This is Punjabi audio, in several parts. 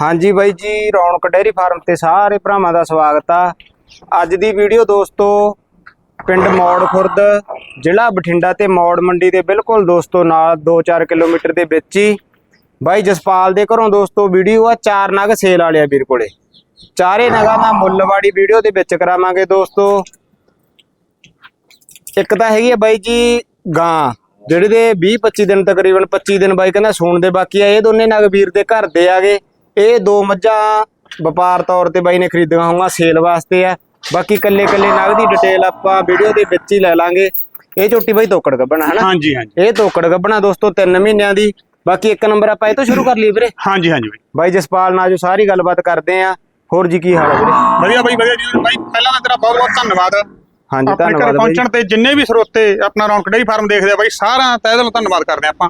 ਹਾਂਜੀ ਬਾਈ ਜੀ, ਰੌਣਕ ਡੇਅਰੀ ਫਾਰਮ ਤੇ ਸਾਰੇ ਭਰਾਵਾਂ ਦਾ ਸਵਾਗਤ ਆ। ਅੱਜ ਦੀ ਵੀਡੀਓ ਦੋਸਤੋ, ਪਿੰਡ ਮੌੜ ਖੁਰਦ, ਜ਼ਿਲ੍ਹਾ ਬਠਿੰਡਾ ਤੇ ਮੌੜ ਮੰਡੀ ਦੇ ਬਿਲਕੁਲ ਦੋਸਤੋ ਨਾਲ 2-4 ਕਿਲੋਮੀਟਰ ਦੇ ਵਿੱਚ ਹੀ। ਬਾਈ ਜਸਪਾਲ ਦੇ ਘਰੋਂ ਦੋਸਤੋ ਵੀਡੀਓ ਆ, ਚਾਰ ਨਗ ਸੇਲ ਵਾਲਿਆ ਵੀਰ ਕੋਲੇ। ਚਾਰੇ ਨਗਾਂ ਦਾ ਮੁੱਲਵਾੜੀ ਵੀਡੀਓ ਦੇ ਵਿੱਚ ਕਰਾਵਾਂਗੇ ਦੋਸਤੋ। ਇੱਕ ਤਾਂ ਹੈਗੀ ਆ ਬਾਈ ਜੀ, ਗਾਂ। ਜਿਹੜੇ ਦੇ 20 25 ਦਿਨ ਤਕਰੀਬਨ 25 ਦਿਨ ਬਾਈ ਕਹਿੰਦਾ ਸੂਣ ਦੇ ਬਾਕੀ ਆ, ਇਹ ਦੋਨੇ ਨਗ ਵੀਰ ਦੇ ਘਰ ਦੇ ਆਗੇ। ਇਹ ਦੋ ਮੱਝਾਂ ਵਪਾਰ ਤੌਰ ਤੇ ਬਾਈ ਨੇ ਖਰੀਦੀਆਂ ਹੋਊਗਾ ਸੇਲ ਵਾਸਤੇ ਆ। ਬਾਕੀ ਕੱਲੇ ਕੱਲੇ ਨਗ ਦੀ ਡਿਟੇਲ ਆਪਾਂ ਵੀਡੀਓ ਦੇ ਵਿੱਚ ਹੀ ਲੈ ਲਾਂਗੇ। ਇਹ ਝੋਟੀ ਬਾਈ ਤੋਕੜ ਗੱਬਣਾ ਹਨਾ? ਹਾਂਜੀ ਹਾਂਜੀ। ਇਹ ਤੋਕੜ ਗੱਬਣਾ ਦੋਸਤੋ 3 ਮਹੀਨਿਆਂ ਦੀ। ਬਾਕੀ ਇੱਕ ਨੰਬਰ ਆਪਾਂ ਇਹ ਤੋਂ ਸ਼ੁਰੂ ਕਰ ਲਈਏ ਵੀਰੇ। ਹਾਂਜੀ ਹਾਂਜੀ ਬਾਈ ਬਾਈ ਜਸਪਾਲ ਨਾਲ ਜੋ ਸਾਰੀ ਗੱਲਬਾਤ ਕਰਦੇ ਆ ਹੋਰ ਜੀ ਕੀ ਹਾਲ ਹੈ ਵੀਰੇ? ਵਧੀਆ ਬਾਈ ਵਧੀਆ ਜੀ। ਬਾਈ ਪਹਿਲਾਂ ਤਾਂ ਤੇਰਾ ਬਹੁਤ ਬਹੁਤ ਧੰਨਵਾਦ। ਹਾਂਜੀ ਆਪਣੇ ਘਰ ਧੰਨਵਾਦ ਬਾਈ। ਪਹੁੰਚਣ ਤੇ ਜਿੰਨੇ ਵੀ ਸਰੋਤੇ ਆਪਣਾ ਰੌਣਕ ਡੇਰੀ ਫਾਰਮ ਦੇਖਦੇ ਆ ਬਾਈ ਸਾਰਾ ਤਹਿ ਦਿਲੋਂ ਧੰਨਵਾਦ ਕਰਦੇ ਆ ਆਪਾਂ।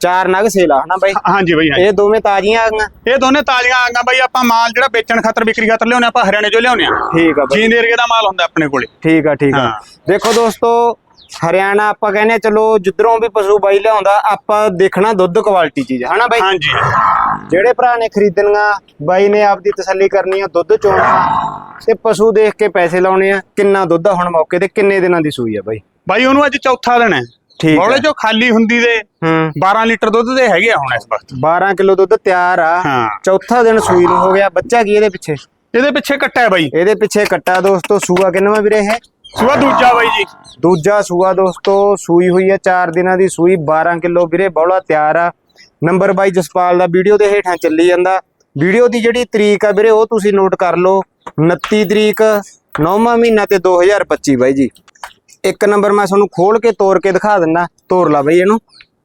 ਚਾਰ ਨਗ ਸੇਲ ਹਨਾ ਬਾਈ? ਹਾਂਜੀ ਬਾਈ ਹਾਂਜੀ। ਇਹ ਦੋਵੇਂ ਤਾਜ਼ੀਆਂ ਆ ਗਈਆਂ। ਇਹ ਦੋਨੇ ਤਾਜ਼ੀਆਂ ਆਂਗਾ ਬਾਈ ਆਪਾਂ ਮਾਲ ਜਿਹੜਾ ਵੇਚਣ ਖਾਤਰ ਵਿਕਰੀ ਖਾਤਰ ਲਿਆਉਂਦੇ ਆਪਾਂ ਹਰਿਆਣੇ ਚੋਂ ਲਿਆਉਂਦੇ ਆ। ਠੀਕ ਆ ਬਾਈ। ਜੀਂਦ ਏਰੀਏ ਦਾ ਮਾਲ ਹੁੰਦਾ ਆਪਣੇ ਕੋਲੇ। ਠੀਕ ਆ ਠੀਕ ਆ। ਦੇਖੋ ਦੋਸਤੋ ਹਰਿਆਣਾ ਆਪਾਂ ਕਹਿੰਦੇ ਚਲੋ ਜਿੱਧਰੋਂ ਵੀ ਪਸ਼ੂ ਬਾਈ ਲਿਆਉਂਦਾ ਆਪਾਂ ਦੇਖਣਾ ਦੁੱਧ ਕੁਆਲਿਟੀ ਚੀਜ਼ ਹਨਾ ਬਾਈ? ਹਾਂਜੀ। ਜਿਹੜੇ ਭਰਾ ਨੇ ਖਰੀਦਣੀਆਂ ਬਾਈ ਨੇ ਆਪਦੀ ਤਸੱਲੀ ਕਰਨੀ ਆ ਦੁੱਧ ਚੋਣਾ ਤੇ ਪਸ਼ੂ ਦੇਖ ਕੇ ਪੈਸੇ ਲਾਉਣੇ ਆ ਕਿੰਨਾ ਦੁੱਧ ਆ ਹੁਣ ਮੌਕੇ ਤੇ ਕਿੰਨੇ ਦਿਨਾਂ ਦੀ ਸੂਈ ਆ ਬਾਈ? ਬਾਈ ਉਹਨੂੰ ਅੱਜ ਚੌਥਾ ਦਿਨ ਹੈ। ਠੀਕ ਬੋਲੇ ਹੈ ਜੋ ਖਾਲੀ ਹੁੰਦੀ ਦੇ ਹੂੰ। 12 ਲੀਟਰ ਦੁੱਧ ਦੇ ਹੈਗੇ ਆ ਹੁਣ ਇਸ ਵਕਤ। 12 ਕਿਲੋ ਦੁੱਧ ਤਿਆਰ ਆ। ਹਾਂ। ਚੌਥਾ ਦਿਨ ਸੂਈ ਨੂੰ ਹੋ ਗਿਆ। ਬੱਚਾ ਕੀ ਇਹਦੇ ਪਿੱਛੇ? ਇਹਦੇ ਪਿੱਛੇ ਕੱਟਾ ਹੈ ਬਾਈ। ਇਹਦੇ ਪਿੱਛੇ ਕੱਟਾ ਦੋਸਤੋ ਸੂਆ ਕਿੰਨਵਾ ਵੀਰੇ ਇਹ? ਸੂਆ ਦੂਜਾ ਬਾਈ ਜੀ। ਦੂਜਾ ਸੂਆ ਦੋਸਤੋ ਸੂਈ ਹੋਈ ਹੈ 4 ਦਿਨਾਂ ਦੀ ਸੂਈ 12 ਕਿਲੋ ਵੀਰੇ ਬੌਲਾ ਤਿਆਰ ਆ। ਨੰਬਰ ਬਾਈ ਜਸਪਾਲ ਦਾ ਵੀਡੀਓ ਦੇ ਹੇਠਾਂ ਚੱਲੀ ਜਾਂਦਾ। ਵੀਡੀਓ ਦੀ ਜਿਹੜੀ ਤਰੀਕ ਆ ਵੀਰੇ ਉਹ ਤੁਸੀਂ ਨੋਟ ਕਰ ਲਓ। 29 ਤਰੀਕ 9ਵਾਂ ਮਹੀਨਾ ਤੇ 2025 ਬਾਈ ਜੀ। ਇੱਕ ਨੰਬਰ ਮੈਂ ਤੁਹਾਨੂੰ ਖੋਲ ਕੇ ਤੋੜ ਕੇ ਦਿਖਾ ਦਿੰਦਾ। ਤੋੜ ਲਾ ਬਾਈ ਇਹਨੂੰ।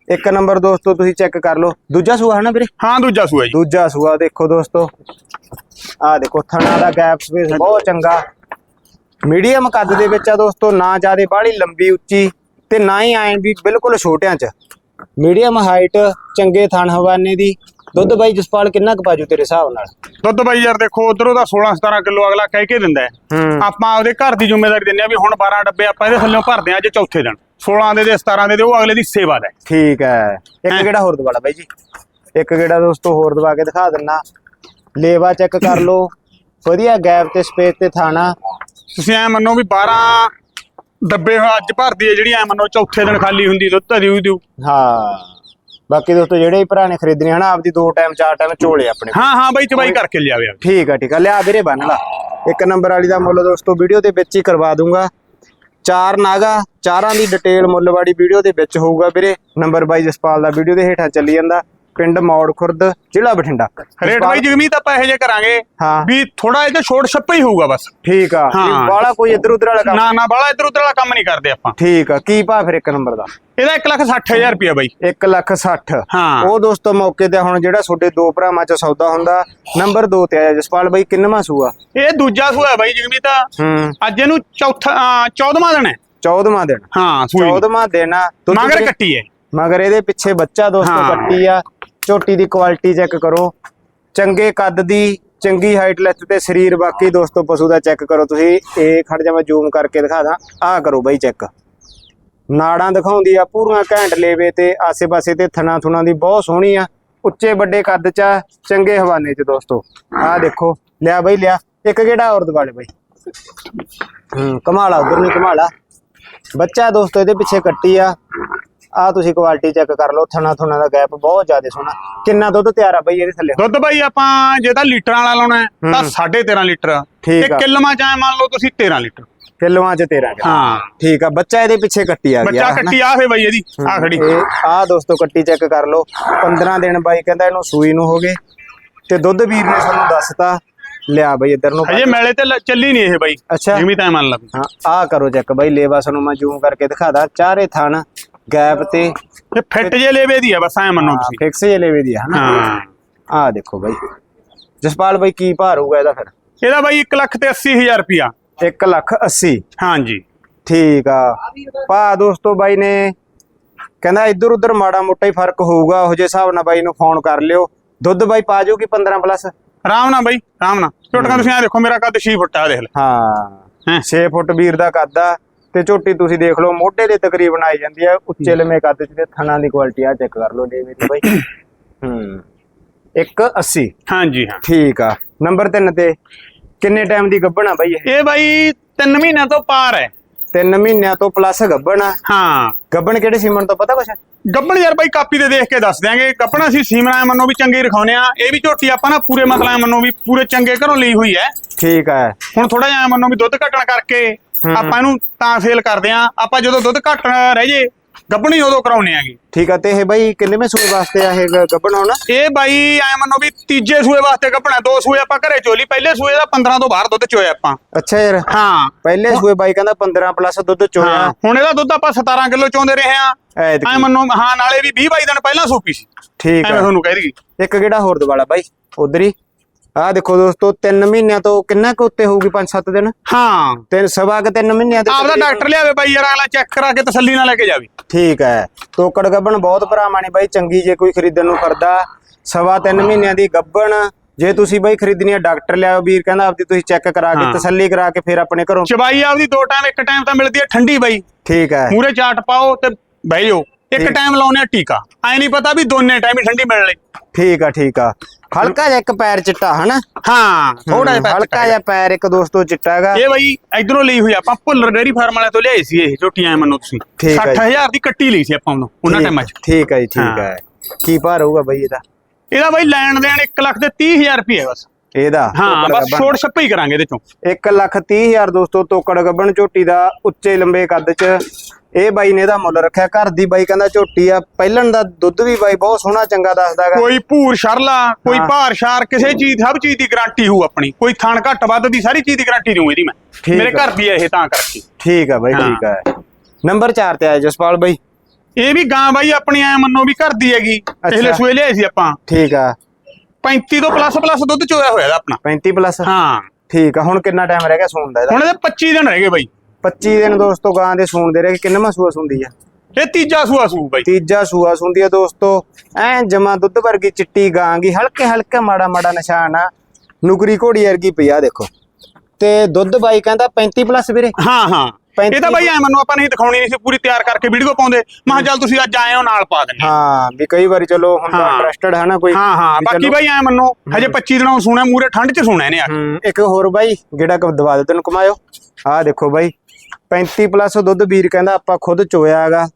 ਇੱਕ ਨੰਬਰ ਦੋਸਤੋ ਤੁਸੀਂ ਚੈੱਕ ਕਰ ਲਓ। ਦੂਜਾ ਸੂਆ ਹੈ ਨਾ ਵੀਰੇ? ਹਾਂ ਦੂਜਾ ਸੂਆ ਜੀ। ਦੂਜਾ ਸੂਆ ਦੇਖੋ ਦੋਸਤੋ। ਆ ਦੇਖੋ ਥਣਾ ਦਾ ਗੈਪ ਸਪੇਸ ਬਹੁਤ ਚੰਗਾ। ਮੀਡੀਅਮ ਕੱਦ ਦੇ ਵਿੱਚ ਆ ਦੋਸਤੋ ਨਾ ਜਿਆਦੇ ਬਾਹਲੀ ਲੰਬੀ ਉੱਚੀ ਤੇ ਨਾ ਹੀ ਐਂ ਵੀ ਬਿਲਕੁਲ ਛੋਟਿਆਂ ਚ। ਮੀਡੀਅਮ ਹਾਈਟ ਚੰਗੇ ਥਣ ਹਵਾਨੇ ਦੀ। ਦੁੱਧ ਬਾਈ ਜਸਪਾਲ ਕਿੰਨਾ ਕੁ ਪਾਜੂ ਤੇਰੇ ਹਿਸਾਬ ਨਾਲ? ਦੁੱਧ ਬਾਈ ਯਾਰ ਦੇਖੋ ਉਧਰੋਂ ਦਾ 16 17 ਕਿਲੋ ਅਗਲਾ ਕਹਿ ਕੇ ਦਿੰਦਾ ਹੈ। ਆਪਾਂ ਆਪਦੇ ਘਰ ਦੀ ਜ਼ਿੰਮੇਵਾਰੀ ਦਿੰਦੇ ਆ ਵੀ ਹੁਣ 12 ਡੱਬੇ ਆਪਾਂ ਇਹਦੇ ਥੱਲੇ ਭਰਦੇ ਆ ਅੱਜ ਚੌਥੇ ਦਿਨ। 16 ਦੇ ਦੇ 17 ਦੇ ਦੇ ਉਹ ਅਗਲੇ ਦੀ ਸੇਵਾ ਦਾ। ਠੀਕ ਹੈ। ਇੱਕ। ਗੇੜਾ ਹੋਰ ਦਵਾ ਲਾ ਬਾਈ ਜੀ? ਇੱਕ ਗੇੜਾ ਦੋਸਤੋ ਹੋਰ ਦਵਾ ਕੇ ਦਿਖਾ ਦਿੰਨਾ। ਲੇਵਾ ਚੈੱਕ ਕਰ ਲਓ। ਵਧੀਆ ਗੈਪ ਤੇ ਸਪੇਸ ਤੇ ਥਾਣਾ। ਤੁਸੀਂ ਐ ਮੰਨੋ ਵੀ 12 ਡੱਬੇ ਅੱਜ ਭਰਦੀ ਹੈ ਜਿਹੜੀ ਐ ਮੰਨੋ ਚੌਥੇ ਦਿਨ ਖਾਲੀ ਹੁੰਦੀ ਦੁੱਧ ਦਿਉ ਦਿਉ ਹਾਂ। ਬਾਕੀ ਦੋਸਤੋ ਜਿਹੜੇ ਵੀ ਭਰਾ ਨੇ ਖਰੀਦਣੀ ਹਨਾ ਆਪਦੀ ਦੋ ਟਾਈਮ ਚਾਰ ਟਾਈਮ ਝੋਲੇ ਆਪਣੇ। ਹਾਂ ਹਾਂ ਬਾਈ ਚਬਾਈ ਕਰਕੇ ਲਿਆਵੇ ਆ ਠੀਕ ਆ ਠੀਕ ਆ। ਲਿਆ ਵੀਰੇ ਬੰਨ ਲਾ। ਇੱਕ ਨੰਬਰ ਵਾਲੀ ਦਾ ਮੁੱਲ ਦੋਸਤੋ ਵੀਡੀਓ ਦੇ ਵਿੱਚ ਹੀ ਕਰਵਾ ਦੂੰਗਾ। ਚਾਰ ਨਾਗਾ ਚਾਰਾਂ ਦੀ ਡਿਟੇਲ ਮੁੱਲਵਾੜੀ ਵੀਡੀਓ ਦੇ ਵਿੱਚ ਹੋਊਗਾ ਵੀਰੇ। ਨੰਬਰ ਬਾਈ ਜਸਪਾਲ ਦਾ ਵੀਡੀਓ ਦੇ ਹੇਠਾਂ ਚੱਲੀ ਜਾਂਦਾ। ਪਿੰਡ ਮੌੜ ਖੁਰਦ ਜ਼ਿਲ੍ਹਾ ਬਠਿੰਡਾ। ਰੇਟ ਬਾਈ ਜਗਮੀਤ ਆਪਾਂ ਇਹੋ ਜੇ ਕਰਾਂਗੇ। ਵੀ ਥੋੜਾ ਇਹ ਛੋਟ ਛੱਪਾ ਹੀ ਹੋਊਗਾ ਬਸ। ਠੀਕ ਆ। ਵਾਲਾ ਕੋਈ ਇੱਧਰ ਉੱਧਰ ਵਾਲਾ ਕੰਮ ਨਾ ਨਾ ਬਾਲਾ ਇਧਰ ਉਧਰ ਵਾਲਾ ਕੰਮ ਨਹੀਂ ਕਰਦੇ ਆਪਾਂ। ਠੀਕ ਆ। ਕੀ ਭਾ ਫਿਰ ਇੱਕ ਨੰਬਰ ਦਾ? ਇਹਦਾ 1 ਲੱਖ 60000 ਰੁਪਇਆ ਬਾਈ। 1 ਲੱਖ 60 ਹਾਂ। ਉਹ ਦੋਸਤੋ ਮੌਕੇ ਤੇ ਹੁਣ ਜਿਹੜਾ ਤੁਹਾਡੇ ਦੋ ਭਰਾਵਾਂ ਚ ਸੌਦਾ ਹੁੰਦਾ ਨੰਬਰ 2 ਤੇ ਆਇਆ ਜਸਪਾਲ ਬਾਈ ਕਿੰਨਵਾਂ ਸੂਆ? ਇਹ ਦੂਜਾ ਸੂਆ ਬਾਈ ਜਗਮੀਤ। ਅੱਜ ਇਹਨੂੰ ਚੌਥਾ 14ਵਾਂ ਦਿਨ ਹੈ। 14ਵਾਂ ਦਿਨ। ਹਾਂ ਸੂਈ। ਨੂੰ। 14ਵਾਂ ਦਿਨ ਮਗਰ ਕੱਟੀ ਹੈ। ਮਗਰ ਇਹਦੇ ਪਿੱਛੇ ਬੱਚਾ ਦੋਸਤੋ। ਕੱਟੀ ਆ। ਝੋਟੀ ਦੀ ਕੁਆਲਿਟੀ ਚੈੱਕ ਕਰੋ। ਚੰਗੇ ਕੱਦ ਦੀ ਚੰਗੀ ਹਾਈਟ ਲੈਂਥ ਤੇ ਸਰੀਰ ਬਾਕੀ ਦੋਸਤੋ ਪਸ਼ੂ ਦਾ ਚੈੱਕ ਕਰੋ। ਤੁਸੀਂ ਇਹ ਖੜ ਜਾ ਮੈਂ ਜ਼ੂਮ ਕਰਕੇ ਦਿਖਾ ਦਾਂ। ਆਹ ਕਰੋ ਬਾਈ ਚੈੱਕ ਨਾੜਾਂ ਦਿਖਾਉਂਦੀ ਆ ਪੂਰੀਆਂ ਘੈਂਟ ਲੇਵੇ ਤੇ ਆਸੇ-ਪਾਸੇ ਤੇ ਥਣਾ ਥੁਣਾ ਦੀ ਬਹੁਤ ਸੋਹਣੀ ਆ। ਉੱਚੇ ਵੱਡੇ ਕੱਦ ਚ ਆ, ਚੰਗੇ ਹਵਾਨੇ ਚ ਦੋਸਤੋ। ਆਹ ਦੇਖੋ ਲਿਆ ਬਾਈ ਲਿਆ। ਇੱਕ ਕਿਹੜਾ ਹੋਰ ਦਿਵਾਲੇ ਬਾਈ? ਹੂੰ ਕਮਾਲਾ ਉਧਰ ਨਹੀਂ ਕਮਾਲਾ ਬੱਚਾ ਦੋਸਤੋ ਇਹਦੇ ਪਿੱਛੇ ਕੱਟੀ ਆ। ਆ ਤੁਸੀਂ ਕੁਆਲਿਟੀ ਚੈੱਕ ਕਰ ਲਓ ਥਣਾ ਥੁਣਾ ਦਾ ਗੈਪ ਬਹੁਤ ਜ਼ਿਆਦਾ ਸੋਹਣਾ। ਕਿੰਨਾ ਦੁੱਧ ਤਿਆਰ ਆ ਬਈ ਇਹਦੇ ਥੱਲੇ? ਦੁੱਧ ਬਾਈ ਆਪਾਂ ਜੇ ਤਾਂ ਲੀਟਰਾਂ ਵਾਲਾ ਲਾਉਣਾ ਹੈ ਤਾਂ ਹੂੰ। 13.5 ਲੀਟਰ। ਤੇ ਠੀਕ ਆ। ਮੰਨ ਲਓ ਤੁਸੀਂ 13 ਲੀਟਰ। ਕਿਲੋਆਂ ਚ 13 ਕਿਲੋ ਹਾਂ। ਠੀਕ ਆ ਬੱਚਾ ਇਹਦੇ ਪਿੱਛੇ ਕੱਟੀ ਆ ਗਿਆ ਬੱਚਾ ਕੱਟੀ ਆ ਫੇ ਬਾਈ ਇਹਦੀ ਆ ਖੜੀ। ਇਹ ਆ ਦੋਸਤੋ ਕੱਟੀ ਚੈੱਕ ਕਰ ਲਓ। 15 ਦਿਨ ਬਾਈ ਕਹਿੰਦਾ ਇਹਨੂੰ ਸੂਈ ਨੂੰ ਹੋ ਗਏ। ਤੇ ਦੁੱਧ ਵੀਰ ਨੇ ਸਾਨੂੰ ਦੱਸਤਾ। ਲਿਆ ਬਈ ਇੱਧਰ ਨੂੰ। ਹਜੇ ਮੇਲੇ ਤੇ ਲ- ਚੱਲੀ ਨਹੀਂ ਇਹ ਬਾਈ। ਅੱਛਾ। ਜਿਵੇਂ ਤਾਂ ਮੰਨ ਲਾ। ਹਾਂ ਆ ਕਰੋ ਚੈੱਕ ਬਾਈ ਲੇਵਾ ਸਾਨੂੰ ਮੈਂ ਜ਼ੂਮ ਕਰਕੇ ਦਿਖਾਦਾ। ਚਾਰੇ ਥਣ ਗੈਪ ਤੇ ਇਹ ਫਿੱਟ ਜੇ ਲੇਵੇ ਦੀ ਆ ਬਸ ਐਂ ਮੰਨੋ ਤੁਸੀਂ। ਫਿਕਸ ਜੇ ਲੇਵੇ ਦੀ ਆ ਹਨਾ? ਹਾਂ। ਆ ਦੇਖੋ ਬਾਈ। ਜਸਪਾਲ ਬਾਈ ਕੀ ਭਾਰ ਹੋਊਗਾ ਇਹਦਾ ਫਿਰ? ਇਹਦਾ ਬਾਈ 1 ਲੱਖ ਤੇ 80000 ਰੁਪਿਆ 1 ਲੱਖ 80 ਹਾਂਜੀ। ਠੀਕ ਆ। ਭਾ ਦੋਸਤੋ ਬਾਈ ਨੇ ਕਹਿੰਦਾ ਇੱਧਰ ਉੱਧਰ ਮਾੜਾ ਮੋਟਾ ਹੀ ਫ਼ਰਕ ਹੋਊਗਾ ਉਹ ਜੇ ਹਿਸਾਬ ਨਾਲ ਬਾਈ ਨੂੰ ਫੋਨ ਕਰ ਲਿਓ। ਦੁੱਧ ਬਾਈ ਪਾ ਜਾਊਗੀ 15 ਪਲੱਸ? ਆਰਾਮ ਨਾਲ ਬਾਈ ਆਰਾਮ ਨਾਲ। ਝੋਟਕਾ ਤੁਸੀਂ ਆ ਦੇਖੋ ਮੇਰਾ ਕੱਦ 6 ਫੁੱਟ ਆ ਦੇਖ ਲੈ। ਹਾਂ। ਹੈਂ। 6 ਫੁੱਟ ਵੀਰ ਦਾ ਕੱਦ ਆ। ਤੇ ਝੋਟੀ ਤੁਸੀਂ ਦੇਖ ਲਓ ਮੋਢੇ ਦੇ ਤਕਰੀਬਨ ਆਈ ਜਾਂਦੀ ਆ ਉੱਚੇ ਲੰਮੇ ਕੱਦ ਚ ਤੇ ਥਣਾ ਦੀ ਕੁਆਲਿਟੀ ਆ ਚੈੱਕ ਕਰ ਲਓ ਡੇਵੀ ਦੀ ਬਾਈ। ਹੂੰ। 180 ਹਾਂਜੀ ਹਾਂ। ਠੀਕ ਆ। ਨੰਬਰ 3 ਤੇ ਕਿੰਨੇ ਟਾਈਮ ਦੀ ਗੱਭਣ ਆ ਬਾਈ ਇਹ? ਇਹ ਬਾਈ 3 ਮਹੀਨਿਆਂ ਤੋਂ ਪਾਰ ਹੈ। 3 ਮਹੀਨਿਆਂ ਤੋਂ ਪਲੱਸ ਗੱਭਣ ਆ। ਹਾਂ। ਗੱਭਣ ਕਿਹੜੇ ਸੀਮਨ ਤੋਂ ਪਤਾ ਕੁਛ? ਗੱਬਣ ਯਾਰ ਬਾਈ ਕਾਪੀ ਤੇ ਦੇਖ ਕੇ ਦੱਸ ਦਿਆਂਗੇ। ਗੱਬਣ ਅਸੀਂ ਸੀਮਨਾ ਮੰਨੋ ਵੀ ਚੰਗੇ ਹੀ ਰਖਾਉਨੇ ਆ। ਇਹ ਵੀ ਝੋਟੀ ਆਪਾਂ ਨਾ ਪੂਰੇ ਮਤਲਬ ਮੰਨੋ ਵੀ ਪੂਰੇ ਚੰਗੇ ਘਰੋਂ ਲਈ ਹੋਈ ਹੈ। ਠੀਕ ਆ ਹੁਣ ਥੋੜਾ ਜਿਹਾ ਮੰਨੋ ਵੀ ਦੁੱਧ ਘਟਣ ਕਰਕੇ। ਆਪਾਂ ਇਹਨੂੰ ਤਾਂ ਸੇਲ ਕਰਦੇ ਆ ਆਪਾਂ ਜਦੋਂ ਦੁੱਧ ਘਟ ਰਹਿ ਜੇ ਗੱਬਣੀ ਉਦੋਂ ਕਰਾਉਨੇ ਆਗੇ। ਠੀਕ ਆ ਤੇ ਇਹ ਬਾਈ ਕਿੰਨੇਵੇਂ ਸੂਏ ਵਾਸਤੇ ਆ ਇਹ ਗ- ਗੱਭਣ ਆਉਣਾ ਇਹ ਬਾਈ ਐ ਮੰਨੋ ਵੀ ਤੀਜੇ ਸੂਏ ਵਾਸਤੇ ਗੱਬਣਾ ਦੋ ਸੂਏ ਆਪਾਂ ਘਰੇ ਚੋਲੀ ਪਹਿਲੇ ਸੂਏ ਦਾ 15 ਤੋਂ ਬਾਹਰ ਦੁੱਧ ਚੋਇਆ ਆਪਾਂ। ਅੱਛਾ ਯਾਰ। ਹਾਂ। ਪਹਿਲੇ ਸੂਏ ਬਾਈ ਕਹਿੰਦਾ 15 ਪਲੱਸ ਦੁੱਧ ਚੋਇਆ। ਹਾਂ ਹੁਣ ਇਹਦਾ ਦੁੱਧ ਆਪਾਂ 17 ਕਿਲੋ ਚੋਂਦੇ ਰਹੇ ਆ। ਐ ਮੰਨੋ ਹਾਂ ਨਾਲੇ ਵੀ 20 22 ਦਿਨ ਪਹਿਲਾਂ ਸੂਪੀ ਸੀ। ਠੀਕ ਐਵੇਂ ਆ ਤੁਹਾਨੂੰ ਕਹਿ ਦਈਏ। ਇੱਕ ਕਿਹੜਾ ਹੋਰ ਦਵਾਲਾ ਬਾਈ? ਉਧਰ ਹੀ। ਆਹ ਦੇਖੋ ਦੋਸਤੋ 3 ਮਹੀਨਿਆਂ ਤੋਂ ਕਿੰਨਾ ਕੁ ਉੱਤੇ ਹੋਊਗੀ 5-7 ਦਿਨ? ਹਾਂ। ਤਿੰਨ ਸਵਾ ਕੇ 3 ਮਹੀਨਿਆਂ ਦੇ ਆਪਦਾ। ਡਾਕਟਰ ਲਿਆਵੇ ਬਾਈ ਯਾਰ ਅਗਲਾ ਚੈੱਕ ਕਰਾ ਕੇ ਤਸੱਲੀ ਨਾਲ ਲੈ ਕੇ ਜਾਵੇ। ਠੀਕ ਹੈ। ਤੋਕੜ ਗੱਬਣ ਬਹੁਤ ਭਰਾਵਾਂ ਨੇ ਬਾਈ ਚੰਗੀ ਜੇ ਕੋਈ ਖਰੀਦਣ ਨੂੰ ਕਰਦਾ ਸਵਾ 3 ਮਹੀਨਿਆਂ ਦੀ ਗੱਬਣ। ਜੇ ਤੁਸੀਂ ਬਾਈ ਖਰੀਦਣੀ ਹੈ ਡਾਕਟਰ ਲਿਆਓ ਵੀਰ ਕਹਿੰਦਾ ਆਪਦੀ ਤੁਸੀਂ ਚੈੱਕ ਕਰਾ ਕੇ। ਤਸੱਲੀ ਕਰਾ ਕੇ ਫਿਰ ਆਪਣੇ ਘਰੋਂ। ਚਬਾਈ ਆਪਦੀ ਦੋ ਟਾਈਮ ਇੱਕ ਟਾਈਮ ਤਾਂ ਮਿਲਦੀ ਹੈ ਠੰਡੀ ਬਾਈ। ਠੀਕ ਹੈ। ਮੂਰੇ ਚਾਟ ਪਾਓ ਤੇ ਬਹਿ ਜਾਓ। ਇੱਕ। ਟਾਈਮ ਲਾਉਨੇ ਆ ਟੀਕਾ। ਐ ਨਹੀਂ ਪਤਾ ਵੀ ਦੋਨੇ ਟਾਈਮ ਹੀ ਠੰਡੀ ਮਿਲ ਲਈ। ਠੀਕ ਆ ਠੀਕ ਆ। ਹਲਕਾ ਜਿਹਾ ਇੱਕ ਪੈਰ ਚਿੱਟਾ ਹਨਾ? ਹਾਂ ਥੋੜਾ ਜਿਹਾ ਹਲਕਾ ਜਿਹਾ ਪੈਰ ਇੱਕ ਦੋਸਤੋ ਚਿੱਟਾ ਹੈਗਾ। ਇਹ ਬਾਈ ਇਧਰੋਂ ਲਈ ਹੋਈ ਆਪਾਂ ਭੁੱਲਰ ਡੇਰੀ ਫਾਰਮ ਵਾਲਿਆਂ ਤੋਂ ਲਿਆਈ ਸੀ ਇਹ ਝੋਟੀਆਂ ਮੰਨੋ ਤੁਸੀਂ। ਠੀਕ ਹੈ ਜੀ। 60000 ਦੀ ਕੱਟੀ ਲਈ ਸੀ ਆਪਾਂ ਉਹਨੂੰ ਟਾਈਮਾਂ 'ਚ। ਠੀਕ ਹੈ ਜੀ ਠੀਕ ਹਾਂ। ਹੈ ਕੀ ਭਾਰ ਹੋਊਗਾ ਬਾਈ ਇਹਦਾ? ਇਹਦਾ ਬਾਈ ਲੈਣ ਦੇਣ 1 ਲੱਖ ਤੇ 30000 ਰੁਪਏ ਬਸ। ਇਹਦਾ ਹਾਂ ਬਸ। ਛੋੜ ਛੱਪੇ ਹੀ ਕਰਾਂਗੇ ਇਹਦੇ ਚੋਂ। 1 ਲੱਖ 30 ਹਜ਼ਾਰ ਦੋਸਤੋ ਤੋਕੜ ਗੱਬਣ ਝੋਟੀ ਦਾ ਉੱਚੇ ਲੰਬੇ ਕੱਦ 'ਚ। ਇਹ ਬਾਈ ਨੇ ਇਹਦਾ ਮੁੱਲ ਰੱਖਿਆ। ਘਰ ਦੀ ਬਾਈ ਕਹਿੰਦਾ ਝੋਟੀ ਆ। ਪਹਿਲਣ ਦਾ ਦੁੱਧ ਵੀ ਬਾਈ ਬਹੁਤ ਸੋਹਣਾ ਚੰਗਾ ਦੱਸਦਾਗਾ। ਕੋਈ ਭੂਰ ਸ਼ਰਲਾ ਕੋਈ। ਭਾਰ ਸ਼ਾਰ ਕਿਸੇ ਚੀਜ਼ ਸਭ ਚੀਜ਼ ਦੀ ਗਾਰੰਟੀ ਹੋਊ ਆਪਣੀ। ਕੋਈ ਥਣ ਘੱਟ ਵੱਧ ਦੀ ਸਾਰੀ ਚੀਜ਼ ਦੀ ਗਾਰੰਟੀ ਦਊ ਇਹਦੀ ਮੈਂ। ਮੇਰੇ। ਘਰ ਦੀ ਇਹ ਤਾਂ ਕਰਕੇ। ਠੀਕ ਆ ਬਾਈ। ਠੀਕ ਆ। ਨੰਬਰ 4 ਤੇ ਆਇਆ ਜਸਪਾਲ ਬਾਈ। ਇਹ ਵੀ ਗਾਂ ਬਾਈ ਆਪਣੀ ਐ ਮੰਨੋ ਵੀ ਘਰ ਦੀ ਹੈਗੀ। ਪਿਛਲੇ ਸੂਏ ਲਿਆਏ ਸੀ ਆਪਾਂ। ਠੀਕ ਆ। 35 ਤੋਂ ਪਲੱਸ ਪਲੱਸ ਦੁੱਧ ਚੋਇਆ ਹੋਇਆ ਇਹਦਾ ਆਪਣਾ। 35 ਪਲੱਸ ਹਾਂ। ਠੀਕ ਆ ਹੁਣ ਕਿੰਨਾ ਟਾਈਮ ਰਹਿ ਗਿਆ ਸੂਣ ਦਾ ਇਹਦਾ? ਹੁਣ ਇਹਦੇ 25 ਦਿਨ ਰਹਿ ਗਏ ਬਾਈ। 25 ਦਿਨ ਦੋਸਤੋ ਗਾਂ ਦੇ ਸੂਣ ਦੇ ਰਹਿ ਗਏ ਕਿੰਨਾ ਸੂਆ ਸੁੰਦੀ ਆ? ਇਹ ਤੀਜਾ ਸੂਆ ਸੂ ਬਾਈ। ਤੀਜਾ ਸੂਆ ਸੁੰਦੀ ਆ ਦੋਸਤੋ ਐ ਜਮਾ ਦੁੱਧ ਵਰਗੀ ਚਿੱਟੀ ਗਾਂ ਗੀ ਹਲਕੇ ਹਲਕੇ ਮਾੜਾ ਮਾੜਾ ਨਿਸ਼ਾਨ ਆ। ਨੁਕਰੀ ਘੋੜੀ ਵਰਗੀ ਪਈ ਆ ਦੇਖੋ। ਤੇ ਦੁੱਧ ਬਾਈ ਕਹਿੰਦਾ 35 ਪਲੱਸ ਵੀਰੇ? ਹਾਂ ਹਾਂ। ਪੈਂਤੀ ਇਹ ਤਾਂ ਬਾਈ ਐ ਮੰਨੋ ਆਪਾਂ ਨਹੀਂ ਦਿਖਾਉਣੀ ਨਹੀਂ ਸੀ ਪੂਰੀ ਤਿਆਰ ਕਰਕੇ ਵੀਡੀਓ ਪਾਉਂਦੇ। ਮੈਂ ਚੱਲ ਤੁਸੀਂ ਅੱਜ ਆਏ ਹੋ ਨਾਲ ਪਾ ਦਿੰਦੇ। ਹਾਂ। ਵੀ ਕਈ ਵਾਰੀ ਚਲੋ ਹੁਣ। ਇੰਟਰਸਟਡ ਹੈ। ਨਾ ਕੋਈ। ਹਾਂ ਹਾਂ ਬਾਕੀ ਬਾਈ ਐ ਮੰਨੋ ਹਜੇ 25 ਦਿਨਾਂ ਨੂੰ ਸੁਣਿਆ ਮੂਰੇ ਠੰਡ 'ਚ ਸੁਣਿਆ ਇਹਨੇ ਆ। ਇੱਕ ਹੋਰ ਬਾਈ ਜਿਹੜਾ ਕਿ ਦਵਾ ਦੇ ਤੈਨੂੰ ਕਮਾਇਓ ਆਹ ਦੇਖੋ ਬਾਈ 35 ਪਲੱਸ ਦੁੱਧ ਵੀਰ ਕਹਿੰਦਾ ਆਪਾਂ ਖੁਦ ਚੋਇਆ ਹੈਗਾ।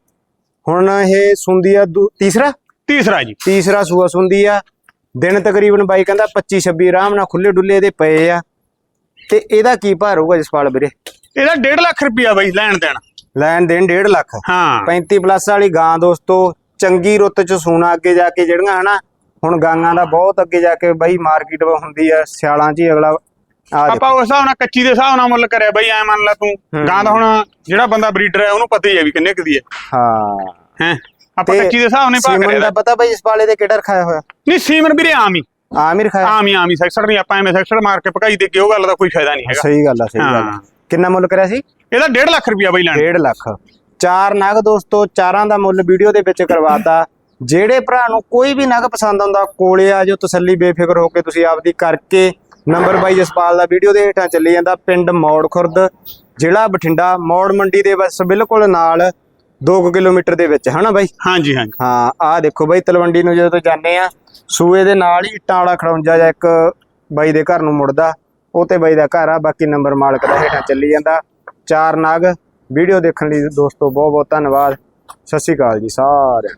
ਹੁਣ ਇਹ ਸੁੰਦੀ ਆ ਦੂ- ਤੀਸਰਾ? ਤੀਸਰਾ ਜੀ। ਤੀਸਰਾ ਸੂਆ ਸੁੰਦੀ ਆ। ਦਿਨ ਤਕਰੀਬਨ ਬਾਈ ਕਹਿੰਦਾ 25 26 ਆਰਾਮ ਨਾਲ ਖੁੱਲੇ ਡੁੱਲੇ ਇਹਦੇ ਪਏ ਆ। ਤੇ ਇਹਦਾ ਕੀ ਭਾਰ ਹੋਊਗਾ ਜਸਪਾਲ ਵੀਰੇ? ਇਹਦਾ 1.5 ਲੱਖ ਰੁਪਿਆ ਬਾਈ ਲੈਣ ਦੇਣ। ਲੈਣ ਦੇਣ 1.5 ਲੱਖ। ਹਾਂ। 35 ਪਲੱਸ ਵਾਲੀ ਗਾਂ ਦੋਸਤੋ ਚੰਗੀ ਰੁੱਤ ਚ ਸੂਣਾ ਅੱਗੇ ਜਾ ਕੇ ਜਿਹੜੀਆਂ ਹਨਾ ਹੁਣ ਗਾਂਾਂ ਦਾ ਬਹੁਤ ਅੱਗੇ ਜਾ ਕੇ ਬਾਈ ਮਾਰਕੀਟ ਹੁੰਦੀ ਆ ਸਿਆਲਾਂ 'ਚ ਹੀ ਅਗਲਾ ਆਪਾਂ ਉਸ ਹਿਸਾਬ ਨਾਲ ਕੱਚੀ ਦੇ ਹਿਸਾਬ ਨਾਲ ਮੁੱਲ ਕਰਿਆ ਬਾਈ ਐ ਮੰਨ ਲੈ ਤੂੰ। ਗਾਂ ਦਾ ਹੁਣ ਜਿਹੜਾ ਬੰਦਾ ਬਰੀਡਰ ਹੈ ਉਹਨੂੰ ਪਤਾ ਹੀ ਹੈ ਵੀ ਕਿੰਨੇ ਕੁ ਦੀ ਹੈ। ਹਾਂ। ਹੈ? ਆਪਾਂ ਕੱਚੀ ਦੇ ਹਿਸਾਬ ਨਾਲ ਪਾ ਕਰਿਆ ਦਾ। ਪਤਾ ਬਾਈ ਇਸ ਵਾਲੇ ਦੇ ਕਿਹੜਾ ਰਖਾਇਆ ਹੋਇਆ? ਨਹੀਂ ਸੀਮਨ ਵੀਰੇ ਆਮ ਹੀ। ਆਮ ਹੀ ਆਮ ਹੀ ਸੈਕਸਰ ਨਹੀਂ ਆਪਾਂ ਐਵੇਂ ਸੈਕਸਰ ਮਾਰ ਕੇ ਭਕਾਈ ਦੇ ਕੇ ਉਹ ਗੱਲ ਦਾ ਕੋਈ ਫਾਇਦਾ ਨਹੀਂ ਹੈਗਾ। ਸਹੀ ਗੱਲ ਆ ਸਹੀ ਗੱਲ ਆ। ਕਿੰਨਾ ਮੁੱਲ ਕਰਿਆ ਸੀ? ਇਹਦਾ 1.5 ਲੱਖ ਰੁਪਿਆ ਬਾਈ ਲੈਣ। 1.5 ਲੱਖ। ਚਾਰ ਨਗ ਦੋਸਤੋ ਚਾਰਾਂ ਦਾ ਮੁੱਲ ਵੀਡੀਓ ਦੇ ਵਿੱਚ ਕਰਵਾਤਾ। ਜਿਹੜੇ ਭਰਾ ਨੂੰ ਕੋਈ ਵੀ ਨਗ ਪਸੰਦ ਆਉਂਦਾ ਕੋਲੇ ਆ ਜੋ ਤਸੱਲੀ ਬੇਫਿਕਰ ਹੋ ਕੇ ਤੁਸੀਂ ਆਪਦੀ ਕਰਕੇ ਨੰਬਰ ਬਾਈ ਜਸਪਾਲ ਦਾ ਵੀਡੀਓ ਦੇ ਹੇਠਾਂ ਚੱਲੀ ਜਾਂਦਾ ਪਿੰਡ ਮੌੜ ਖੁਰਦ ਜ਼ਿਲ੍ਹਾ ਬਠਿੰਡਾ ਮੌੜ ਮੰਡੀ ਦੇ ਬਸ ਬਿਲਕੁਲ ਨਾਲ 2 ਕਿਲੋਮੀਟਰ ਦੇ ਵਿੱਚ ਹਨਾ ਬਾਈ? ਹਾਂਜੀ ਹਾਂਜੀ। ਹਾਂ ਆਹ ਦੇਖੋ ਬਾਈ ਤਲਵੰਡੀ ਨੂੰ ਜਦੋਂ ਜਾਂਦੇ ਆ ਸੂਏ ਦੇ ਨਾਲ ਹੀ ਇੱਟਾਂ ਵਾਲਾ ਖੜੌਂਜਾ ਜਾਂ ਇੱਕ ਬਾਈ ਦੇ ਘਰ ਨੂੰ ਮੁੜਦਾ। ਉਹ ਤੇ ਬਾਈ ਦਾ ਘਰ ਆ, ਬਾਕੀ ਨੰਬਰ ਮਾਲਕ ਦਾ ਹੇਠਾਂ ਚੱਲੀ ਜਾਂਦਾ। ਚਾਰ ਨਾਗ, ਵੀਡੀਓ ਦੇਖਣ ਲਈ ਦੋਸਤੋ ਬਹੁਤ ਬਹੁਤ ਧੰਨਵਾਦ। ਸਤਿ ਸ਼੍ਰੀ ਅਕਾਲ ਜੀ ਸਾਰਿਆਂ